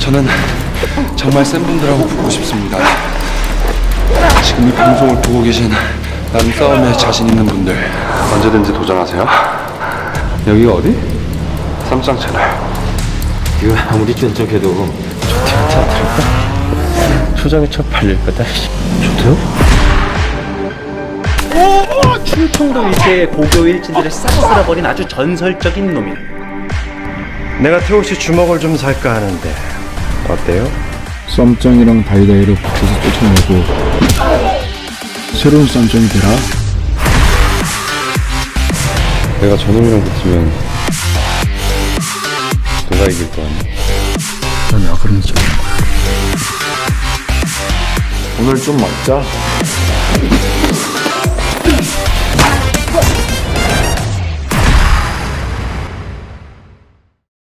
저는 정말 센 분들하고 붙고 싶습니다. 지금 이 방송을 보고 계신 나는 싸움에 자신 있는 분들 언제든지 도전하세요. 여기가 어디? 쌈장 채널. 이거 아무리 쫀쫀해도 초장에 첫 팔릴 거다. 충청도 일대의 고교 일진들을 싹 쓸어버린 아주 전설적인 놈이 내가 태호 씨 주먹을 좀 살까 하는데 어때요? 썸짱이랑 다이다이를 붙여서 쫓아내고 새로운 썸짱이 되라 내가 저놈이랑 붙으면 누가 이길 거 아니야? 난 야그런 척 오늘 좀 맞자.